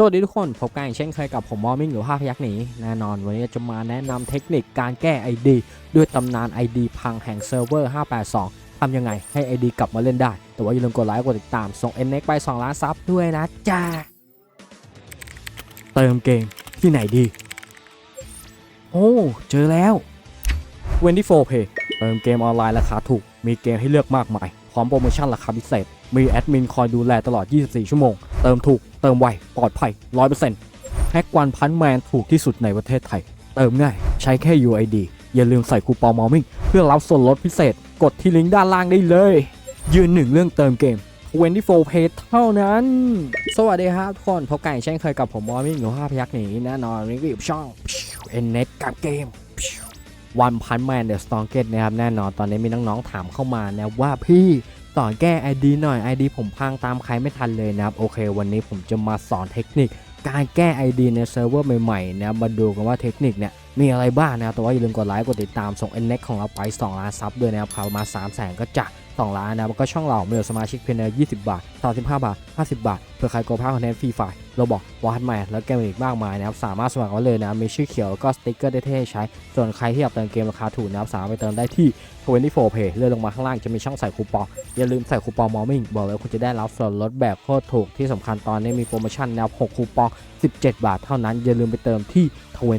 สวัสดีทุกคนพบกันอย่างเช่นเคยกับผมมอมิ่งหรือภาพยักษ์หนีแน่นอน วันนี้จะมาแนะนำเทคนิคการแก้ ID ด้วยตำนาน ID พังแห่งเซิร์ฟเวอร์ 582 ทำยังไงให้ ID กลับมาเล่นได้ แต่ว่าอย่าลืมกดไลค์กดติดตาม ส่ง NX ไป 2 ล้านซับด้วยนะจ้าเติมเกมที่ไหนดี โอ้ เจอแล้ว 24 Pay เติมเกมออนไลน์ราคาถูก มีเกมให้เลือกมากมาย ร้อมโปรโมชั่นราคาพิเศษ มีแอดมินคอยดูแลตลอด 24 ชั่วโมง เติมถูก เติมไว ปลอดภัย 100%แพ็กวันพันแมนถูกที่สุดในประเทศไทย เติมง่าย ใช้แค่ UID อย่าลืมใส่คูปองมอมิ่งเพื่อรับส่วนลดพิเศษ กดที่ลิงก์ด้านล่างได้เลย ยืนหนึ่งเรื่องเติมเกม24 Pay เท่านั้น สวัสดีครับทุกคนพบกันเช่นเคยกับผมมอมิ่งหรือภาพยักษ์หนีแน่นอนรีวิวช่อง NNet กับเกม วันพันแมนเดอะสตองเกตนะครับแน่นอนตอนนี้มีน้องๆถามเข้ามานะว่าพี่สอนแก้ ID หน่อย ID ผมพังตามใครไม่ทันเลยนะครับ โอเค วันนี้ผมจะมาสอนเทคนิค การแก้ ID ในเซิร์ฟเวอร์ใหม่ๆนะครับมาดูกันว่าเทคนิคเนี่ยมีอะไรบ้างนะครับแต่ว่าอย่าลืมกดไลค์กดติดตามส่ง NNET ของเราไป 2 ล้านซับด้วยนะครับเขามา3 0 0แสนก็จะ2ล้านนะครับแล้วก็ช่องเราเมื่อสมาชิกเพียง20 บาท35 บาท 50 บาทเพื่อใครโกลภาคคอนเทนต์ฟรีไฟ ล์เราบอกวอตแมนแล้วเกมอีกมากมายนะครับสามารถสมัครไว้เลยนะมีชื่อเขียวแล้วก็สติ๊กเกอร์ได้เท่ๆใช้ ส่วนใครที่อยากเติมเกมราคาถูกนะครับสามารถไปเติมได้ที่24 Pay เลื่อนลงมาข้างล่างจะมีช่องใส่คูปอง อย่าลืมใส่คูปองมอมิ่งบอกเลยว่าคุณจะได้รับส่วนลดแบบโคตรถูกที่สำคัญตอนนี้มีโปรโมชั่นแนว6คูปอง 17 บาทเท่านั้น อย่าลืมไปเติมที่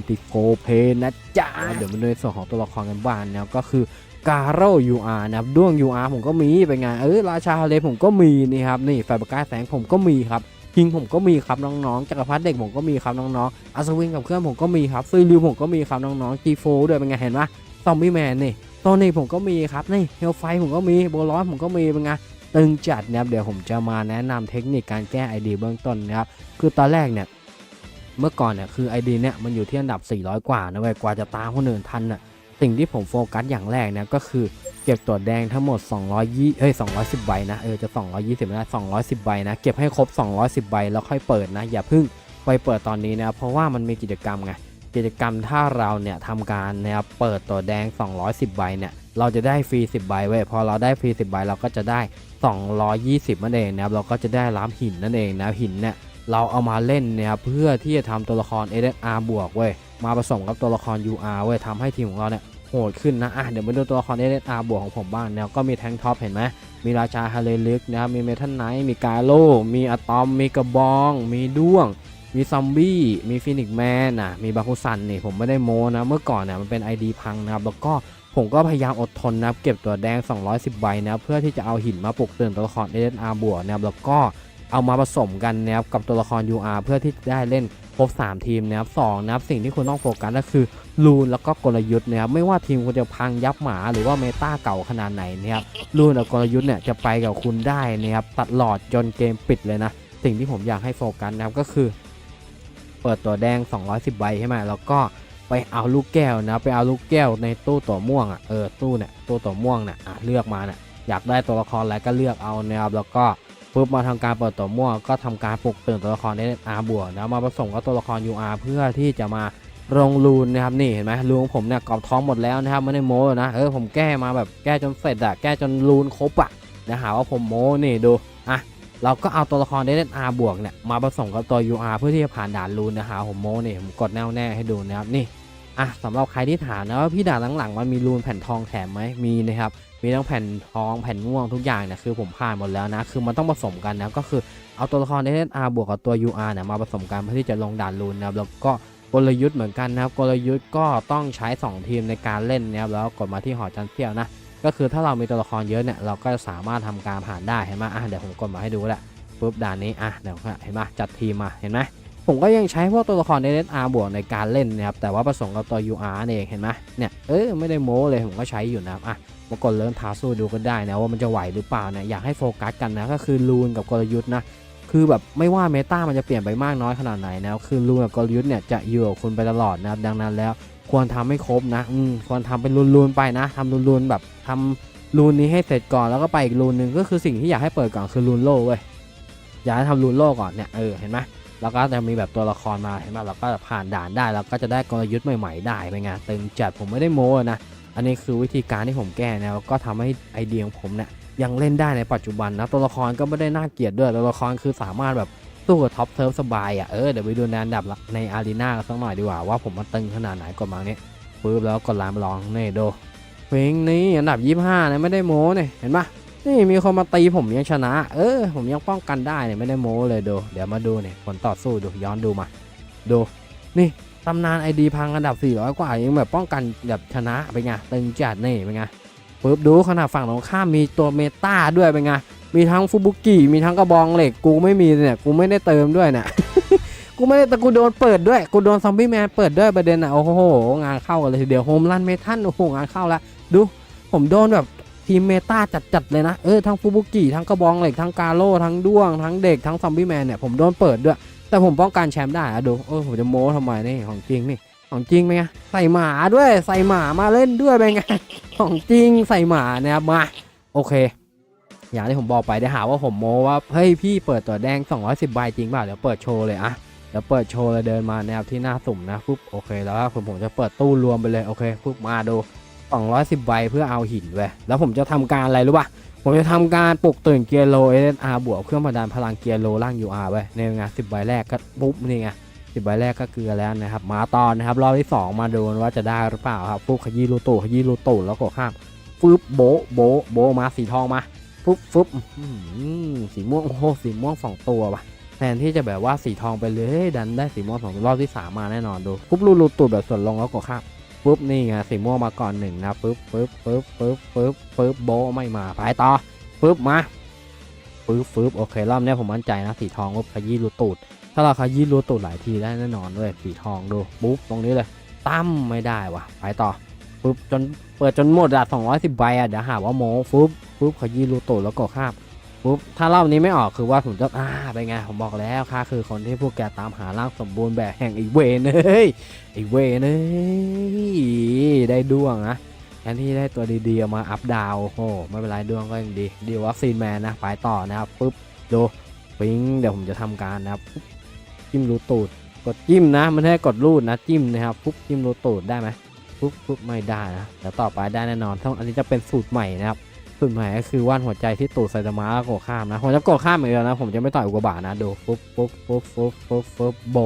24 Pay นะจ๊ะเดี๋ยวมาดูในส่วนของตัวละครกันบ้างนะครับก็คือกาโร่ UR นะครับด้วง UR ผมก็มีเป็นไงเออราชาเลผมก็มีนี่ครับนี่ไฟประกาแสงผมก็มีครับ คิงผมก็มีครับน้องๆจักรพรรดิเด็กผมก็มีครับน้องๆอัศวินกับเครื่องผมก็มีครับซีริวผมก็มีครับน้องๆ G4 ด้วยเป็นไงเห็นปะซอมบี้แมนนี่โซนิกผมก็มีครับนี่เฮลไฟผมก็มีโบลอสผมก็มีเป็นไงตึงจัดนะครับเดี๋ยวผมจะมาแนะนำเทคนิคการแก้ ID เบื้องต้นนะครับคือตอนแรกเนี่ยเมื่อก่อนเนี่ยคือ ID เนี่ยมันอยู่ที่อันดับ 400 กว่านะเว้ยกว่าจะตามคนอื่นทันน่ะสิ่งที่ผมโฟกัสอย่างแรกเนี่ยก็คือ เก็บตัวแดงทั้งหมด220เอ้ย210ใบนะ เออ จะ 220ไม่ได้210 ใบนะ เก็บให้ครบ 210 ใบแล้วค่อยเปิดนะ อย่าเพิ่งไปเปิดตอนนี้นะ เพราะว่ามันมีกิจกรรมไง กิจกรรมถ้าเราเนี่ยทำการนะครับเปิดตัวแดง 210 ใบเนี่ย เราจะได้ฟรี 10 ใบเว้ย พอเราได้ฟรี 10 ใบเราก็จะได้ 220นั่นเองนะครับ เราก็จะได้รับหินนั่นเองนะ หินเนี่ยเราเอามาเล่นเนี่ยเพื่อที่จะทำตัวละคร SR บวกเว้ย มาผสมกับตัวละคร UR เว้ยทำให้ทีมของเราเนี่ย โหดขึ้นนะอะเดี๋ยวมาดูตัวละคร SR บวกของผมบ้างเนี่ยก็มีแทงท็อปเห็นไหมมีราชาฮาเลลึกนะครับมีเมทัลไนท์มีกาโลมีอะตอม มีกระบอง มีด้วง มีซอมบี้ มีฟินิกแมนอะมีบาคุซันนี่ผมไม่ได้โมนะ เมื่อก่อนเนี่ยมันเป็น ID พังนะครับ แล้วก็ผมก็พยายามอดทนนะเก็บตัวแดง 210 ใบนะครับเพื่อที่จะเอาหินมาปลุกตื่นตัวละคร SR บวกนะครับแล้วก็ เอามาผสมกันนะครับกับตัวละคร UR เพื่อที่จะได้เล่นครบ3 ทีมนะครับสองนะครับสิ่งที่คุณต้องโฟกัสก็คือรูนแล้วก็กลยุทธ์นะครับไม่ว่าทีมคุณจะพังยับหมาหรือว่าเมตาเก่าขนาดไหนนะครับรูนกับกลยุทธ์เนี่ยจะไปกับคุณได้นะครับตัดหลอดจนเกมปิดเลยนะสิ่งที่ผมอยากให้โฟกัสนะครับก็คือ เปิดตัวแดง 210 ใบใช่ไหมแล้วก็ไปเอาลูกแก้วนะไปเอาลูกแก้วในตู้ตัวม่วงอะเออตู้เนี่ยตู้ตัวม่วงเนี่ยอะเลือกมาเนี่ยอยากได้ตัวละครอะไรก็เลือกเอานะครับแล้วก็ ปุ๊บมาทำการเปิดตัวมั่วก็ทำการปลุกตื่นตัวละคร SR บวกนะมาผสมกับตัวละคร UR เพื่อที่จะมาลงรูนนะครับนี่เห็นไหมรูนของผมเนี่ยกรอบท้องหมดแล้วนะครับไม่ได้โม้นะเออผมแก้มาแบบแก้จนเสร็จอะแก้จนรูนครบอะนะหาว่าผมโม้นี่ดูอะเราก็เอาตัวละครเดนอาบวกเนี่ยมาผสมกับตัว UR เพื่อที่จะผ่านด่านรูนนะหาผมโม้นี่ผมกดแน่วแน่ให้ดูนะครับนี่อะสำหรับใครที่ถามนะว่าพี่ด่านหลังๆมันมีรูนแผ่นทองแถมไหมมีนะครับ มีทั้งแผ่นทองแผ่นม่วงทุกอย่างเนี่ยคือผมผ่านหมดแล้วนะ คือมันต้องผสมกันนะก็คือเอาตัวละครเดนอาร์บวกกับตัว UR เนี่ยมาผสมกันเพื่อที่จะลงด่านรูนนะครับแล้วก็กลยุทธ์เหมือนกันนะครับกลยุทธ์ก็ต้องใช้ 2 ทีมในการเล่นนะครับแล้วกดมาที่หอจันเที่ยวนะก็คือถ้าเรามีตัวละครเยอะเนี่ยเราก็สามารถทำการผ่านได้เห็นไหมอะเดี๋ยวผมกดมาให้ดูแหละปุ๊บด่านนี้อะเดี๋ยวเห็นไหมจัดทีมมาเห็นไหม ผมก็ยังใช้พวกตัวละครใน SR บวกในการเล่นนะครับ แต่ว่าผสมกับตัว UR นี่เองเห็นไหมเนี่ย เออไม่ได้โม้เลยผมก็ใช้อยู่นะครับ อะมากดเริ่มท้าสู้ดูก็ได้นะว่ามันจะไหวหรือเปล่าเนี่ย อยากให้โฟกัสกันนะ ก็คือลูนกับกลยุทธ์นะ คือแบบไม่ว่าเมตามันจะเปลี่ยนไปมากน้อยขนาดไหนนะคือรูนกับกลยุทธ์เนี่ยจะอยู่กับคุณไปตลอดนะครับ ดังนั้นแล้วควรทำให้ครบนะ อืม ควรทำเป็นรูนๆไปนะทำรูนๆแบบทำรูนนี้ให้เสร็จก่อนแล้วก็ไปอีกรูนหนึ่งก็คือสิ่งที่อยากให้เปิดก่อนคือรูนโล่เว้ย อยากให้ทำรูนโลก่อนเนี่ย เออ เห็นไหม แล้วก็จะมีแบบตัวละครมาเห็นไหมเราก็ผ่านด่านได้แล้วก็จะได้กลยุทธ์ใหม่ๆได้เป็นไงตึงจัดผมไม่ได้โม้นะอันนี้คือวิธีการที่ผมแก้นะแล้วก็ทำให้ไอเดียของผมเนี่ยยังเล่นได้ในปัจจุบันนะตัวละครก็ไม่ได้น่าเกลียดด้วยตัวละครคือสามารถแบบสู้กับท็อปเซิร์ฟสบายอะเออเดี๋ยวไปดูในอันดับในอารีนากันสักหน่อยดีกว่าว่าผมมันตึงขนาดไหนกดมาเนี้ยปึ๊บแล้วกดลามลองเนี่ดูเพลงนี้อันดับ 25เนี่ยไม่ได้โม้เนี่ยเห็นปะ นี่มีคนมาตีผมยังชนะ เออ ผมยังป้องกันได้เนี่ยไม่ได้โม้เลยดู เดี๋ยวมาดูเนี่ยผลต่อสู้ดูย้อนดูมา ดู นี่ตำนานไอดีพังอันดับ 400 กว่ายังแบบป้องกันแบบชนะเป็นไงตึงจัดนี่เป็นไงปึ๊บดูขนาดฝั่งตรงข้ามมีตัวเมตาด้วยเป็นไงมีทั้งฟูบุกิมีทั้งกระบองเหล็กกูไม่มีเนี่ยกูไม่ได้เติมด้วยเนี่ยกูไม่ได้แต่กูโดนเปิดด้วยกูโดนซอมบี้แมนเปิดด้วยประเด็นอะโอ้โหงานเข้ากันเลยทีเดียวโฮมรันเมทันโอ้โหงานเข้าละดูผมโดนแบบ ทีมเมตาจัดๆเลยนะ เออทั้งฟูบุกิทั้งกระบองเหล็กทั้งกาโร่ทั้งด้วง ทั้งเด็กทั้งซอมบี้แมนเนี่ยผมโดนเปิดด้วย แต่ผมป้องกันแชมป์ได้อะดูเออผมจะโม้ทำไมนี่ของจริงนี่ของจริงไหมะใส่หมาด้วยใส่หมามาเล่นด้วยเป็นไงของจริงใส่หมานะครับมาโอเค อย่างที่ผมบอกไปได้หาว่าผมโม้ว่าเฮ้ยพี่เปิดตัวแดง 210ใบจริงเปล่าเดี๋ยวเปิดโชว์เลยอะเดี๋ยวเปิดโชว์เลยเดินมาแนวที่หน้าสุ่มนะปุ๊บโอเคแล้วผมผมจะเปิดตู้รวมไปเลยโอเคปุ๊บมาดู 210ใบเพื่อเอาหินไว้ยแล้วผมจะทำการอะไรรู้ป่ะผมจะทำการปลุกตื่นเกียร์โลเอเอาร์บวกเครื่องผลักดันพลังเกียร์โลล่าง UR ไว้ยในงาน10ใบแรกก็ปุ๊บนี่ไง10ใบแรกก็เกลือแล้วนะครับ มาตอนนะครับรอบที่สองมาดูว่าจะได้หรือเปล่าครับปุ๊บขยี้รูตูขยี้รูตูแล้วก็ข้ามปุ๊บโบโบโบมาสีทองมาปุ๊บปุ๊บอื้อหือสีม่วงโอ้โหสีม่วงสองตัวว่ะแทนที่จะแบบว่าสีทองไปเลยดันได้สีม่วงสองรอบที่สามมาแน่นอนดูปุ๊บรูรูตูแบบส่วนลงแล้วก็ข้าม ปุ๊บนี่ไงสีม่วงมาก่อนหนึ่งนะปุ๊บปุ๊บปุ๊บปุ๊บปุ๊บปุ๊บโบไม่มาไปต่อปุ๊บมาปุ๊บปุ๊บโอเครอบนี้ผมมั่นใจนะสีทองปุ๊บขยี้รูตูด ถ้าเราขยี้รูตูดหลายทีได้แน่นอนด้วยสีทองดูปุ๊บตรงนี้เลยตั้มไม่ได้วะไปต่อปุ๊บจนเปิดจนหมดอะ210ใบอะเดี๋ยวหาว่าโม้ปุ๊บปุ๊บขยี้รูโตดแล้วก็ข้าม ปุ๊บถ้ารอบนี้ไม่ออกคือว่าผมจะอ่าไปไงผมบอกแล้วค่าคือคนที่พวกแกตามหาร่างสมบูรณ์แบบแห่งอีเวนเอ้ยอีเวนเอ้ยได้ด้วงนะแทนที่ได้ตัวดีๆมาอัพดาวโอ้โหไม่เป็นไรด้วงก็ยังดีดีว่าซีนแมนนะไปต่อนะครับปุ๊บดูปิ้งเดี๋ยวผมจะทำการนะครับปุ๊บจิ้มรูตูดกดจิ้มนะไม่ใช่กดรูดนะจิ้มนะครับปุ๊บจิ้มรูตูดได้ไหมปุ๊บปุ๊บไม่ได้นะเดี๋ยวต่อไปได้แน่นอนต้งอันนี้จะเป็นสูตรใหม่นะครับ สุดหมายก็คือว่านหัวใจที่ตูดไซตามะโกดข้ามนะ ผมจะโกดข้ามเหมือนกันนะ ผมจะไม่ต่อยอุกกาบาตนะดูปุ๊บปุ๊บปุ๊บปุ๊บปุ๊บปุ๊บโบ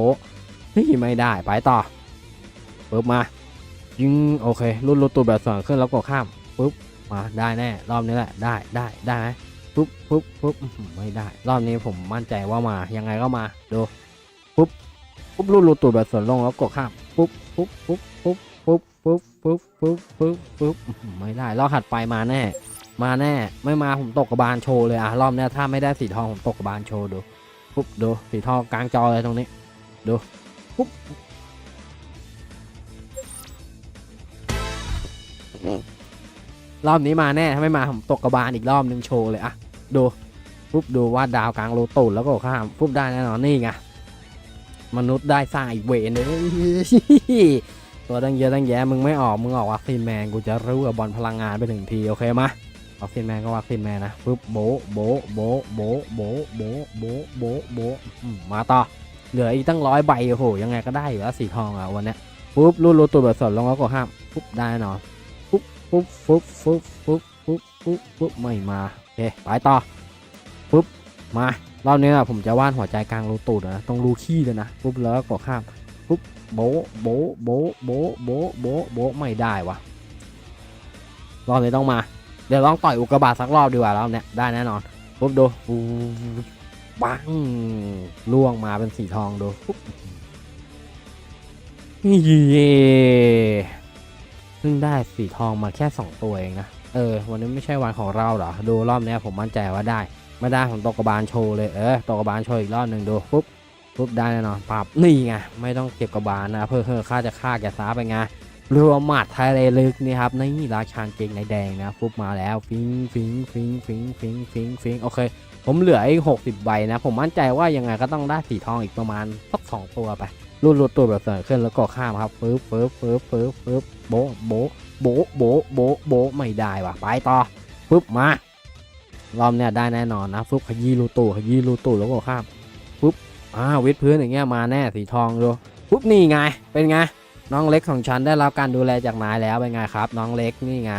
นี่ไม่ได้ไปต่อปุ๊บมายิงโอเครุ่นรุ่ตูดแบบสองขึ้นแล้วกดข้ามปุ๊บมาได้แน่รอบนี้แหละได้ได้ได้ไหมปุ๊บปุ๊บปุ๊บไม่ได้ รอบนี้ผมมั่นใจว่ามายังไงก็มาดูปุ๊บปุ๊บรุ่นรุ่ตูดแบบส่วนลงแล้วกดข้ามปุ๊บปุ๊บปุ๊บปุ๊บปุ๊บปุ๊บปุ๊บปุ๊บปุ๊บไม่ได้รอบถัดไปมาแน่ มาแน่ไม่มาผมตกกระบาลโชว์เลยอะรอบเนี้ยถ้าไม่ได้สีทองผมตกกระบาลโชว์ดูปุ๊บดูสีทองกลางจอเลยตรงนี้ดูปุ๊บรอบนี้มาแน่ถ้าไม่มาผมตกกระบาลอีกรอบนึงโชว์เลยอะดูปุ๊บดูว่าดาวกลางโลตูดแล้วก็ข้ามปุ๊บได้แน่นอนนี่ไงมนุษย์ได้สร้างอีกเวนเลยตัวตั้งเยอะตั้งแยะมึงไม่ออกมึงออกวัคซีนแมนกูจะรู้กับบอลพลังงานไปหนึ่งทีโอเคมา วัคซีนแมนก็วัคซีนแมนนะปึ๊บโบโบโบโบโบโบโบโบโบมาต่อ เหลืออีกตั้งร้อยใบโอ้โหยังไงก็ได้อยู่แล้วสีทองอะวันเนี้ยปุ๊บรูดรูดตัวแบบสดลงแล้วก็ห้ามปุ๊บได้นอนปุ๊บปุ๊บปุ๊บปุ๊บปุ๊บปุ๊บปุ๊บปุ๊บไม่มาโอเคไปต่อปุ๊บมารอบนี้นะผมจะวาดหัวใจกลางรูตูดนะตรงรูขี้เลยนะปุ๊บแล้วก็ข้ามปุ๊บโบโบโบโบโบโบโบไม่ได้วะรอบนี้ต้องมา เดี๋ยวลองต่อยอุกกาบาตสักรอบดีกว่ารอบเนี้ยได้แน่นอนปุ๊บดูปังล่วงมาเป็นสีทองดูเย่เพิ่งได้สีทองมาแค่ 2 ตัวเองนะ เออ วันนี้ไม่ใช่วันของเราเหรอ ดูรอบเนี้ยผมมั่นใจว่าได้ ไม่ได้ผมตกกระบาลโชว์เลย เออตกกระบาลโชว์อีกรอบหนึ่งดูปุ๊บปุ๊บได้แน่นอนปับนี่ไง ไม่ต้องเก็บกระบาลนะ เพื่อเพื่อค่าจะฆ่าแกซ้าไปไง รวมหมัดไทะเลลึกนี่ครับนี่ราชาเกงในแดงนะฟุบมาแล้วฟิงฟิงฟิงฟิงฟิงฟิงฟิงโอเค ผมเหลืออีกหกสิบใบนะ ผมมั่นใจว่ายังไงก็ต้องได้สีทองอีกประมาณสักสองตัวไปรูดรูดตัวแบบเสริขึ้นแล้วก็ข้ามครับปึ๊บปึ๊บปึ๊บปึ๊บปึ๊บโบโบโบโบโบโบไม่ได้ว่ะไปต่อปึ๊บมารอบเนี้ยได้แน่นอนนะฟุบขยี้รูตูขยี้รูตูแล้วก็ข้ามปึ๊บอ่าวิดพื้นอย่างเงี้ยมาแน่สีทองดูปุ๊บนี่ไงเป็นไง น้องเล็กของฉันได้รับการดูแลจากนายแล้วเป็นไงครับ น้องเล็กนี่ไง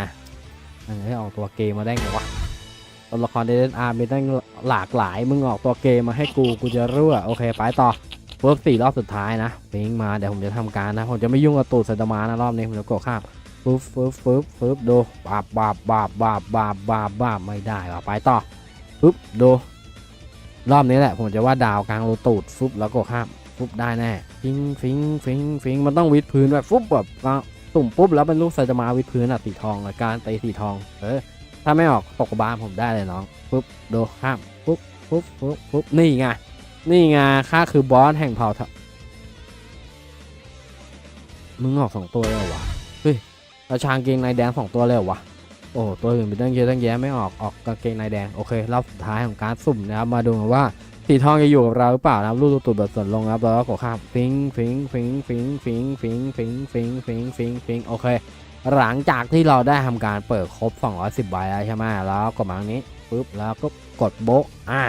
เฮ้ออกตัวเกมมาได้ไงวะตัวละครเดนอาร์มีตั้งหลากหลายมึงออกตัวเกมมาให้กูกูจะรั่วโอเคไปต่อเวิร์กสี่รอบสุดท้ายนะฟิงมาเดี๋ยวผมจะทำการนะผมจะไม่ยุ่งกับตูดไซตมะนะรอบนี้ผมจะกดข้ามฟึบฟึบฟึบฟึบดูบาบบาบบาบบาบบาบบาบบาบไม่ได้ว่ะไปต่อฟึบดูรอบนี้แหละผมจะว่าดาวกลางรูตูดฟึบแล้วกดข้าม ฟึบได้แน่ฟิงฟิงฟิงฟิงมันต้องวิดพื้นแบบฟึบแบบตุ่มปุ๊บแล้วเป็นลูกไซตามะวิดพื้นอะสีทองอการตีสีทอง เออ ถ้าไม่ออกตกบานผมได้เลยน้องปุ๊บโดูข้ามปุ๊บปุ๊บปุ๊บปุ๊บนี่ไงนี่ไงข้าคือบอสแห่งเผ่าทะมึงออกสองตัวเลยเหรอวะเฮ้ยราชางเกงในแดงสองตัวเลยเหรอวะโอ้ตัวอื่นเป็นตั้งเยอะตั้งแยะไม่ออกออกกางเกงในแดงโอเครอบสุดท้ายของการสุ่มนะครับมาดูว่า สีทองจะอยู่กับเราหรือเปล่านะครับลูกตูดแบบส่วนลงครับแล้วก็กดข้ามฟิงฟิงฟิงฟิงฟิงฟิงฟิงฟิงฟิงฟิงฟิงโอเค หลังจากที่เราได้ทำการเปิดครบ 210ใบแล้วใช่ไหมแล้วกดมาตรงนี้ปุ๊บแล้วก็กดโบะอะ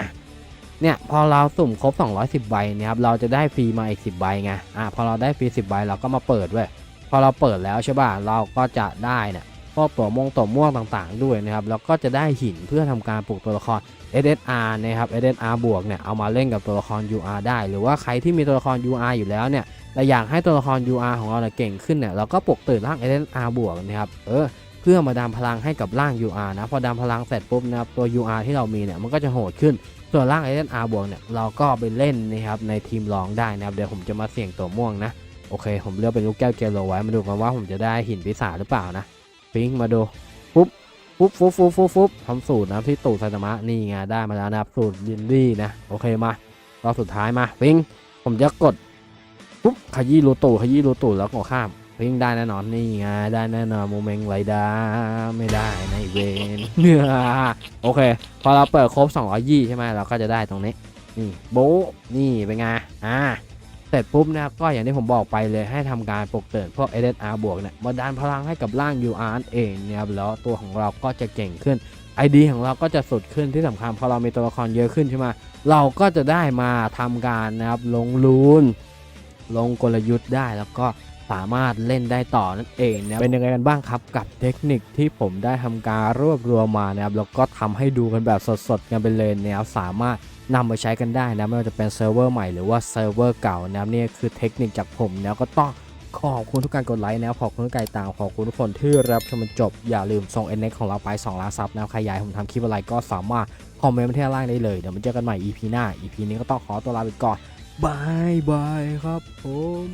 เนี่ยพอเราสุ่มครบ 210ใบเนี่ยครับเราจะได้ฟรีมาอีก 10ใบไงอะพอเราได้ฟรี10ใบเราก็มาเปิดเว้ยพอเราเปิดแล้วใช่ป่ะเราก็จะได้เนี่ย กตัวมงตัวม่วงต่างๆ ด้วยนะครับแล้วก็จะได้หินเพื่อทำการปลูกตัวละคร SSR นะครับ SSR บวกเนี่ยเอามาเล่นกับตัวละคร UR ได้ หรือว่าใครที่มีตัวละคร UR อยู่แล้วเนี่ยแต่อยากให้ตัวละคร UR ของเราเนี่ยเก่งขึ้นเนี่ยเราก็ปลุกตื่นร่าง SNR บวกนะครับเออเพื่อมาดามพลังให้กับร่าง UR นะพอดามพลังเสร็จปุ๊บนะครับตัว UR ที่เรามีเนี่ยมันก็จะโหดขึ้นส่วนร่าง SNR บวกเนี่ยเราก็ไปเล่นนะครับในทีมรองได้นะครับเดี๋ยวผมจะมาเสี่ยงตัวม่วงนะโอเค ผมเลือกเป็นลูกแก้วเกลโลไว้มาดูกันว่าผมจะได้หินพิศาจหรือเปล่านะ ฟิงมาดูปุ๊บปุ๊บฟุบฟุบฟุบฟุบทำสูตรนะที่ตูดไซตามะนี่ไงได้มาแล้วนะครับสูตรลินดี้นะโอเคมารอบสุดท้ายมาฟิงผมจะกดปุ๊บขยี้รูตูดขยี้รูตูดแล้วก็ข้ามพิงได้แน่นอนนี่ไงได้แน่นอนโมเมนต์ไรดาไม่ได้ในเวนเนื้อโอเค พอเราเปิดครบ220ใช่ไหมเราก็จะได้ตรงนี้นี่โบนี่เป็นไงอ่า เสร็จปุ๊บนะครับก็อย่างที่ผมบอกไปเลยให้ทำการปลุกตื่นพวก SSR บวกเนี่ยมาดันพลังให้กับร่าง UR เองเนี่ยครับแล้วตัวของเราก็จะเก่งขึ้น ID ของเราก็จะสุดขึ้นที่สำคัญพอเรามีตัวละครเยอะขึ้นใช่ไหมเราก็จะได้มาทำการนะครับลงลูนลงกลยุทธ์ได้แล้วก็สามารถเล่นได้ต่อนั่นเองนะเป็นยังไงกันบ้างครับกับเทคนิคที่ผมได้ทำการรวบรวมมานะครับแล้วก็ทำให้ดูกันแบบสดๆกันไปเลยนะครับสามารถ นำมาใช้กันได้นะไม่ว่าจะเป็นเซิร์ฟเวอร์ใหม่หรือว่าเซิร์ฟเวอร์เก่านะนี่คือเทคนิคจากผมนะก็ต้องขอบคุณทุกการกดไลค์นะขอบคุณทุกการตามขอบคุณทุกคนที่รับชมจนจบ อย่าลืมส่งเอ็นเน็กของเราไป2ล้านซับนะใครอยากผมทำคลิปอะไรก็สามารถคอมเมนต์มาที่ล่างได้เลยเดี๋ยวมาเจอกันใหม่ EP หน้า EP นี้ก็ต้องขอตัวลาไปก่อนบายบายครับผม